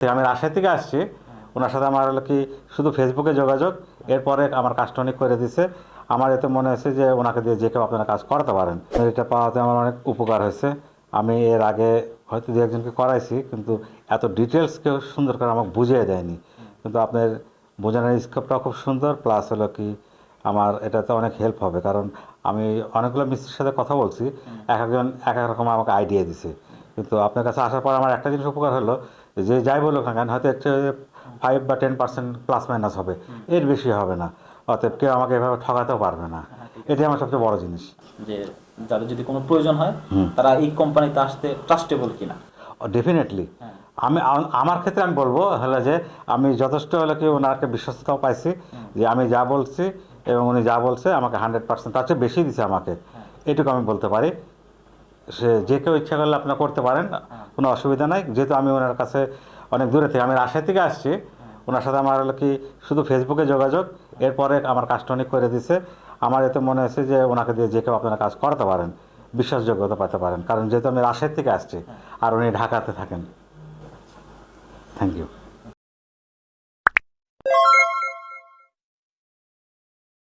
তো আমি রাজশাহী থেকে আসছি। ওনার সাথে আমার হলো কি, শুধু ফেসবুকে যোগাযোগ, এরপরে আমার কাজটা অনেক করে দিছে। আমার এতে মনে হয়েছে যে ওনাকে দিয়ে যে কেউ আপনারা কাজ করাতে পারেন। এটা পাওয়াতে আমার অনেক উপকার হয়েছে। আমি এর আগে হয়তো দু একজনকে করাইছি, কিন্তু এত ডিটেলস কেউ সুন্দর করে আমাকে বুঝিয়ে দেয়নি। কিন্তু আপনার বোঝানোর স্কোপটা খুব সুন্দর প্লাস হলো কি, আমার এটাতে অনেক হেল্প হবে। কারণ আমি অনেকগুলো মিস্ত্রির সাথে কথা বলছি, এক একজন এক এক রকম আমাকে আইডিয়া দিছে। কিন্তু আপনার কাছে আসার পর আমার একটা জিনিস উপকার হলো যে যাই বলুক না কেন হয়তো ফাইভ বা টেন পার্সেন্ট প্লাস মাইনাস হবে। এর বেশি হবে না। অতএব কেউ আমাকে এভাবে ঠকাতেও পারবে না। এটাই আমার সবচেয়ে বড় জিনিস। যে যাদের যদি কোনো প্রয়োজন হয় তারা এই কোম্পানিতে আসতে ট্রাস্টেবল কিনা। ডেফিনেটলি হ্যাঁ। আমি আমার ক্ষেত্রে আমি বলব হলো যে আমি যথেষ্ট হলো কি ওনাকে বিশ্বস্ততাও পাইছি যে আমি যা বলছি এবং উনি যা বলছে আমাকে হান্ড্রেড পার্সেন্ট তার চেয়ে বেশি দিছে আমাকে। এটুকু আমি বলতে পারি। সে যে কেউ ইচ্ছা করলে আপনারা করতে পারেন কোনো অসুবিধা নাই। যেহেতু আমি ওনার কাছে অনেক দূরে থেকে আমি রাজশাহী থেকে আসছি ওনার সাথে আমার হলো কি শুধু ফেসবুকে যোগাযোগ এরপরে আমার কাজটা অনেক করে দিছে। আমার এতে মনে হয়েছে যে ওনাকে দিয়ে যে কেউ আপনারা কাজ করাতে পারেন বিশ্বাসযোগ্যতা পেতে পারেন। কারণ যেহেতু আমি রাজশাহী থেকে আসছি আর উনি ঢাকাতে থাকেন। Thank you